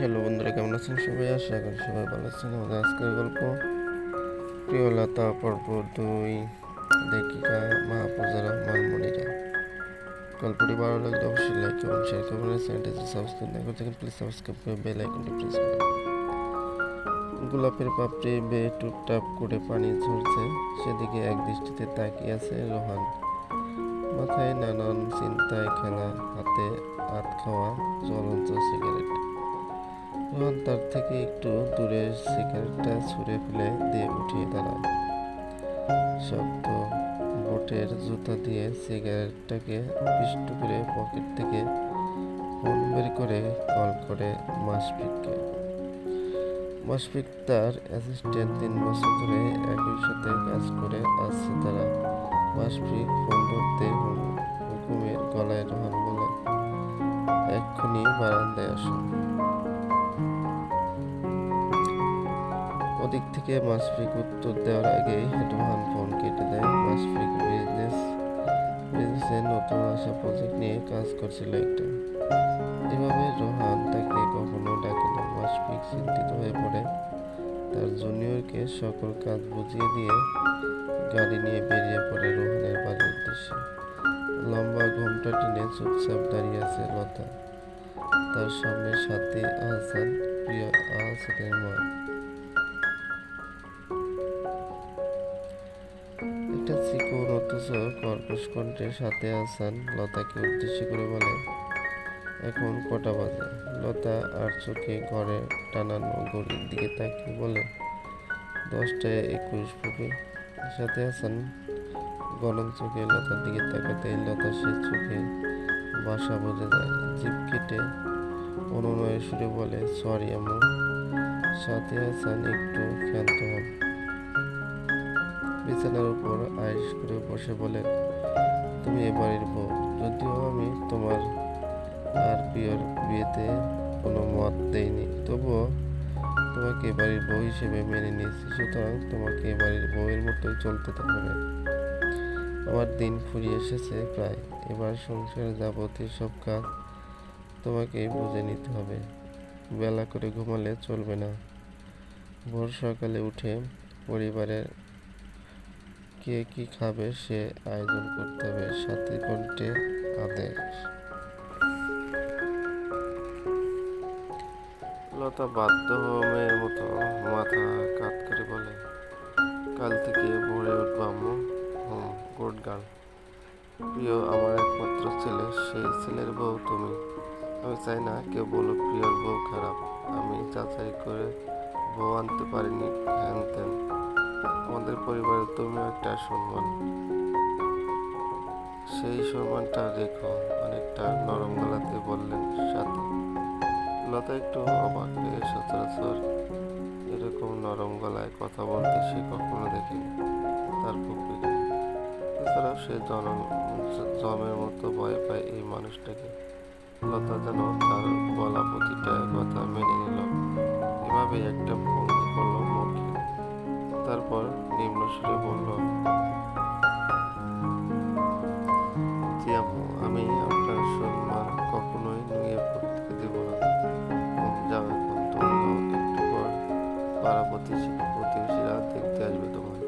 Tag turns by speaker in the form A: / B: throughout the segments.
A: Hello বন্ধুরা, কেমন আছেন সবাই? আশা করি সবাই ভালো আছেন। আমাদের আজকের গল্প প্রিয়লতা পর্ব দুই, লেখিকা মাহফুজা রহমান মনিরা। গল্পটি ভালো লাগলে অবশ্যই লাইক এবং শেয়ার করবেন চ্যানেলটি সাবস্ক্রাইব না করে থাকেন প্লিজ সাবস্ক্রাইব করে বেল আইকনটি প্রেস করুন গোলাপের পাপড়ি বেয়ে টুপটাপ করে পানি ঝরছে, সেদিকে এক দৃষ্টিতে তাকিয়ে আছে রোহান। মাথায় নানান চিন্তায় খেলা, হাতে হাত খাওয়া, জ্বলন্ত সিগারেট রোহন তার থেকে একটু দূরে সিগারেটটা ছুঁড়ে ফেলে দিয়ে উঠিয়ে দাঁড়ায় শক্ত বোটের জুতা দিয়ে সিগারেটটাকে পিষ্ট করে পকেট থেকে ফোন বের করে কল করে মাসফিককে মাসফিক তার অ্যাসিস্ট্যান্ট তিন বছর ধরে একই সাথে কাজ করে আসছে তারা। মাসফিক ফোন ধরতে হুকুমের গলায় রোহান বলে, এক্ষুনি বারান্দায় আসুন। ওদিক থেকে মাসফিক উত্তর দেওয়ার আগেই রোহান ফোন কেটে দেয়। মাসফিক বিজনেস, বিজনেসে নতুন আসা প্রজেক্ট নিয়ে কাজ করছিল একটা। এভাবে রোহান তাকে কখনো ডাকে না। মাসফিক চিন্তিত হয়ে পড়ে। তার জুনিয়রকে সকল কাজ বুঝিয়ে দিয়ে গাড়ি নিয়ে বেরিয়ে পড়ে রোহানের বাড়ির উদ্দেশ্যে। লম্বা ঘোমটা টেনে চুপচাপ দাঁড়িয়ে আছে লতা। তার সামনে সাথে আহসান, প্রিয় আহসানের মা। একটা অথচ কর্কশ কণ্ঠের সাথে আসান লতাকে উদ্দেশ্য করে বলে, এখন কটা বাজে? লতা আর চোখে ঘরে টানানো ঘড়ির দিকে তাকিয়ে বলে, দশটায় একুশ ফুটে সাথে আসান গরম চোখে লতার দিকে তাকাতেই লতা সে চোখে বাসা বোঝে যায় জিপ কেটে অনুনয়ে সুরে বলে, সরি আম্মু। সাথে আসান একটু ক্ষান্ত হন। বিছানার উপর আইস করে বসে বলেন তুমি এ বাড়ির বউ। যদিও আমি তোমার আর প্রিয়র বিয়েতে কোনো মত দেইনি, তবুও তোমাকে এ বাড়ির বউ হিসেবে মেনে নিয়েছি। সুতরাং তোমাকে এ বাড়ির বউয়ের মতোই চলতে হবে। আমার দিন ফুরিয়ে এসেছে প্রায়। এবার সংসারে যাবতীয় সব কাজ তোমাকেই বুঝে নিতে হবে। বেলা করে ঘুমালে চলবে না। ভোর সকালে উঠে পরিবারের কে কি খাবে সে আয়োজন করতে হবে। সাথে কণ্ঠে আদেশ। লতা বাধ্য মেয়ের মতো। মাথা কাত করে বলে, কাল থেকে ভোরে উঠবো আম্মু। Hmm, good girl. প্রিয় আমার একমাত্র ছেলে, সেই ছেলের বউ তুমি। আমি চাই না কেউ বলো প্রিয়র বউ খারাপ। আমি যাচাই করে বউ আনতে পারিনি। হ্যান ত্যান। আমাদের পরিবারে তুমিও একটা সম্মান। সেই সম্মানটা রেখো, অনেকটা নরম গলাতে বললেন সাথে লতা একটু অবাক হয়ে সচরাচর এরকম নরম গলায় কথা বলতে সে কখনো দেখেনি, তার পুপিকে এছাড়াও সে জনম জমের মতো ভয় পায় এই মানুষটাকে। লতা যেন তার বলা প্রতিটা কথা মেনে নিল। এভাবে একটা মুখে তারপর নিম্ন সুরে বলল আমি আপনার সম্মান কখনোই নুয়ে পড়তে দেব না। যাও এখন তুমি যাও, একটু পর পাড়া প্রতিবেশীরা দেখতে আসবে তোমার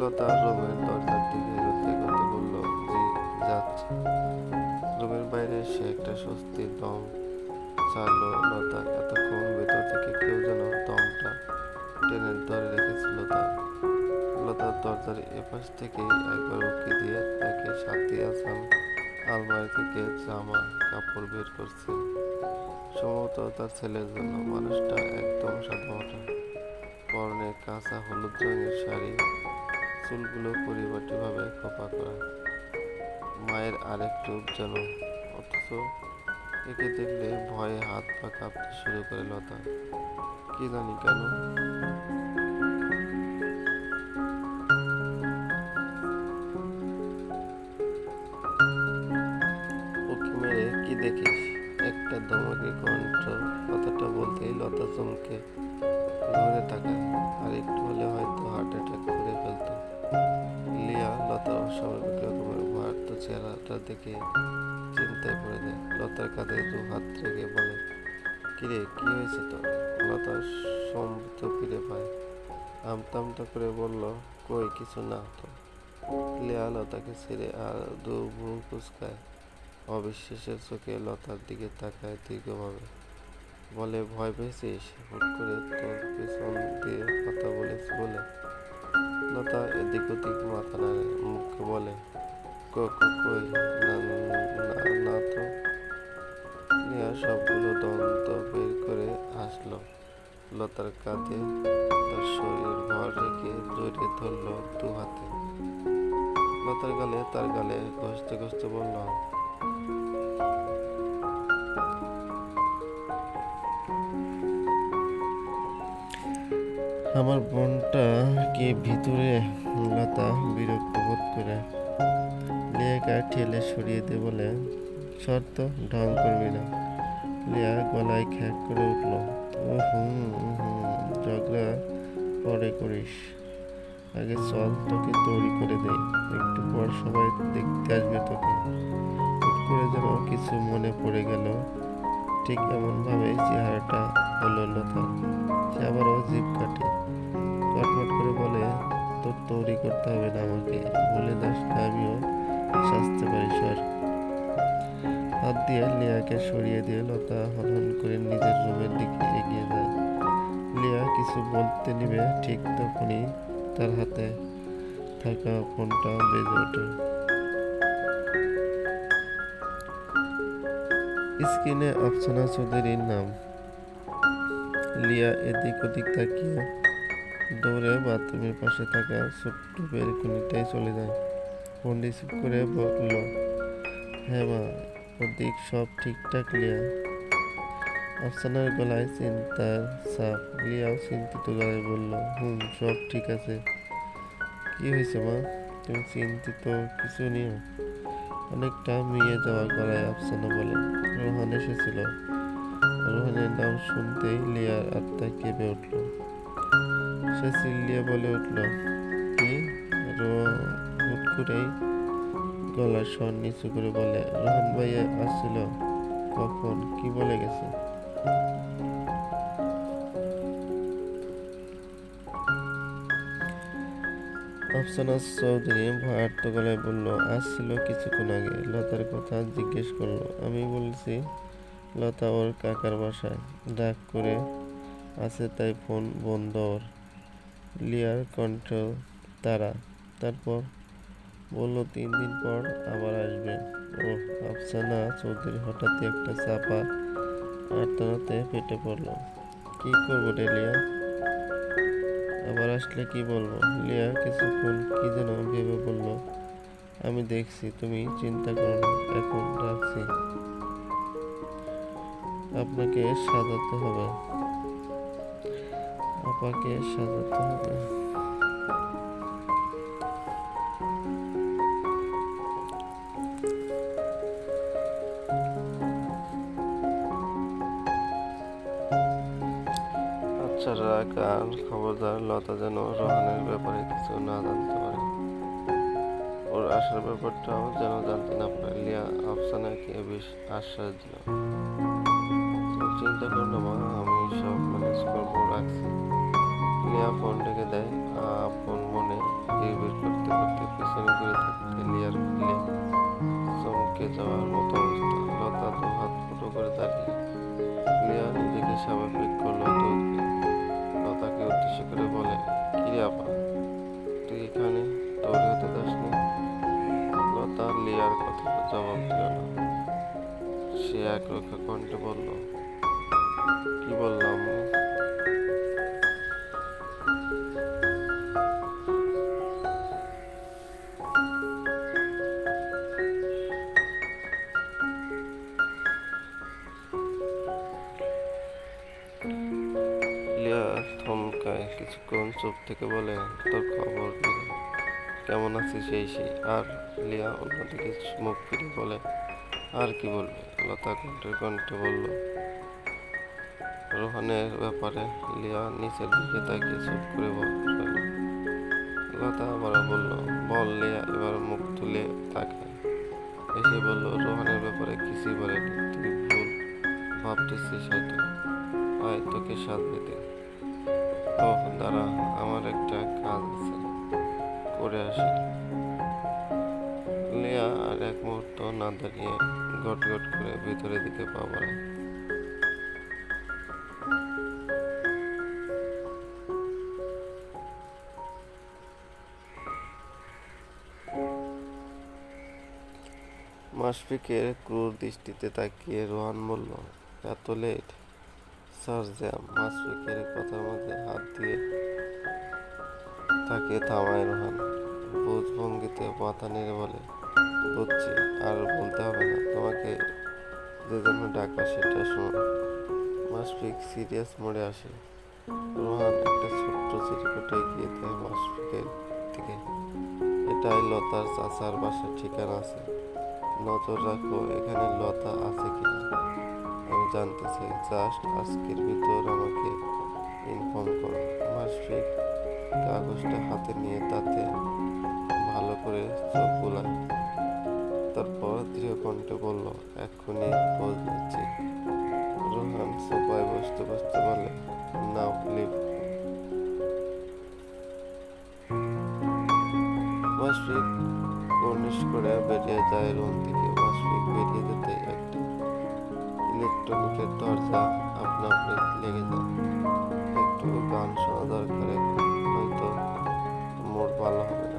A: লতা রুমের দরজার দিকে এগোতে এগোতে বলল জি যাচ্ছি। রুমের বাইরে সে একটা স্বস্তির দম ছাড়লো লতা এতক্ষণ ভেতর থেকে কেউ যেন দমটা টেনে ধরে রেখেছিল তার। লতার দরজার এপাশ থেকে একবার উকি দিয়ে তাকে সাথে আসান আলমারি থেকে জামা কাপড় বের করছে। সম্ভবত তার ছেলের জন্য। মানুষটা একদম সাদামাটা পরনে কাঁচা হলুদ রঙের শাড়ি, চুলগুলো পরিপাটিভাবে খোপা করা। মায়ের আরেক রূপ যেন, অথচ একে দেখলে ভয়ে হাত পা কাঁপতে শুরু করে লতা। কি জানি কেন? উকি মেরে কি দেখিস? একটা দমকে কণ্ঠ কথাটা বলতেই লতা চমকে দেখে চিন্তায় পড়ে যায়। লতার কাঁধে দু হাত রেখে বলে, কিরে, কি হয়েছে তো লতা সম্মৃত ফিরে পায়। আমতা আমতা করে বলল, কই, কিছু না তো। লিয়া লতাকে ছেড়ে আর দু ভ্রু কুচকায়। অবিশ্বাসের চোখে লতার দিকে তাকায় দীর্ঘভাবে। বলে, ভয় পেয়েছিস? হুট করে তোর পেছন দিয়ে কথা বলেছি বলে? লতা এদিক ওদিক মাথা নাড়ে, মুখে বলে সবগুলো দন্ত বের করে হাসলো লতার কাঁধে তার শরীর ভর রেখে জড়িয়ে ধরলো দু হাতে লতার গালে তার গালে ঘষতে ঘষতে বলল আমার বোনটা কি ভিতরে? লতা বিরক্ত বোধ করে। লিয়াকে ঠেলে সরিয়ে দে বলে শর্ত ঢং করবি না। লিয়া গলায় খ্যাক করে উঠল ও হুম হুম ঝগড়া পরে করিস। আগে চল তোকে তৈরি করে দেই, একটু পর সবাই দেখতে আসবে তোকে। হুট করে যেন কিছু মনে পড়ে গেল। ঠিক এমনভাবে চেহারাটা হলো লতা সে আবারও জিভ কাটে। কটমট করে বলে, তোর তৈরি করতে হবে না আমাকে, বলে দাস না আমিও সাজতে পারি সর হাত দিয়ে লিয়াকে সরিয়ে দিয়ে লতা হনহন করে নিজের রুমের দিকে এগিয়ে যায়। লিয়া কিছু বলতে নিবে ঠিক তখনই তার হাতে থাকা ফোনটা বেজে ওঠে। স্ক্রিনে আফসানা চৌধুরীর নাম। লিয়া এদিক ওদিক তাকিয়ে দৌড়ে বাথরুমের পাশে থাকা ছোট্ট বেলকনিটাই চলে যায়। ফোন করে বলল হ্যাঁ মা ওদিক সব ঠিকঠাক লিয়া। আফসানার গলায় চিন্তার চাপ লিয়াও চিন্তিত গলায় বলল, হুম, সব ঠিক আছে। কি হয়েছে মা? তুমি চিন্তিত কিছু নিয়ে অনেকটা মিয়ে যাওয়া গলায় আফসানা বলে, রোহান এসেছিল। রোহানের নাম শুনতেই লিয়ার আত্মা কেঁপে উঠল। সে চিল্লিয়ে বলে উঠল করেই গলার স্বর নিচু করে বলে, রোহন ভাইয়া আসছিল কখন? কি বলে গেছে? আফসানা চৌধুরী গলায় বলল, আসছিল কিছুক্ষণ আগে। লতার কথা জিজ্ঞেস করল, আমি বলছি, লতা ওর কাকার বাসায় ডাক করে আছে তাই ফোন বন্ধ ওর। লিয়ার কণ্ঠ তারা। তারপর বলল, তিন দিন পর আবার আসবে। ও আফসানা চৌধুরী হঠাৎই একটা চাপা আর্তনাতে পেটে পড়ল। কি করব রে লিয়া? আবার আসলে কি বলব? লিয়া কিছুক্ষণ কি যেন ভেবে বলল, আমি দেখছি, তুমি চিন্তা করো না, এখন রাখছি। আপনাকে সাজাতে হবে। আপাকে সাজাতে হবে। আচ্ছা রাখ আর খবরদার, লতা যেন রোহানের ব্যাপারে কিছু না জানতে পারে। ওর আসার ব্যাপারটাও যেন জানতে না পারে। লিয়া আফসানাকে বেশ আশ্বাস দিল। চিন্তা করো মা, আমি সব ম্যানেজ করব, রাখছি। লিয়া ফোন রেখে দেয়, আপন মনে বিড়বিড় করতে করতে পিছনে ঘুরে থাকতে লিয়ার ফিলে চমকে যাওয়ার মতো অবস্থা। লতা দু হাত ফুটো করে দাঁড়িয়ে লিয়া নিজেকে স্বাভাবিক করল লতাকে উদ্দেশ্য করে বলে, কিরে আপা, তুই এখানে হতে লতা লিয়ার কথা জবাব দিল না। সে এক রক্ষা কণ্ঠে বলল, কি বললাম? চুপ থেকে বলে, তোর খবর কেমন আছিস? সেই সেই। আর লিয়া অন্যদিকে মুখ ফিরে বলে, আর কি বলবে? লতা কণ্ঠে কণ্ঠে বলল, রোহানের ব্যাপারে লিয়া নিচের দিকে তাকিয়ে চুপ করে বল- লতা আবার বলল, বল লিয়া, এবার মুখ তুলে তাকে। এসে বলল, রোহানের ব্যাপারে কিছুই বলেনি। তুই ভুল ভাবতেছি সেটা আয়, তোকে সাজিয়ে দে ও দাঁড়া আমার একটা কাজ আছে করে আসি। লিয়া আর এক মুহূর্ত না দাঁড়িয়ে গট গট করে ভিতরের দিকে পা বাড়ায়। মাসফিকের ক্রূর দৃষ্টিতে তাকিয়ে রোহান বলল, এত লেট স্যার জ্যাম মাসফিকের কথার মধ্যে হাত দিয়ে তাকে থামায় রোহান বুধ ভঙ্গিতে মাথা নেড়ে বলে, বুঝছি, আর বলতে হবে না, তোমাকে যে জন্য ডাকা সেটা শোনো। মাসফিক সিরিয়াস মোড়ে আসে। রোহান একটা ছোট্ট চিরকুটে গিয়ে দেয় মাসফিকের দিকে। এটাই লতার চাচার বাসার ঠিকানা আছে। নজর রাখো, এখানে লতা আছে কিনা। জানতে চাই জাস্ট আজকের ভিতর আমাকে ইনফর্ম করো। মাসফিক কাগজটা হাতে নিয়ে তাতে ভালো করে চোখ বুলায়। তারপর দৃঢ় কণ্ঠে বলল, এক্ষুনি খোঁজ নিচ্ছি। রোহান সোফায় বসতে বসতে বলে, নাও লিভ মাসফিক কর্নিশ করে বেরিয়ে যায় রুম থেকে। মাসফিক বেরিয়ে যেতে একটা ইলেকট্রনিকের দরজা আপনা আপনি লেগে যায়। একটু গান শোনা দরকার হয়তো মোট ভালো হবে।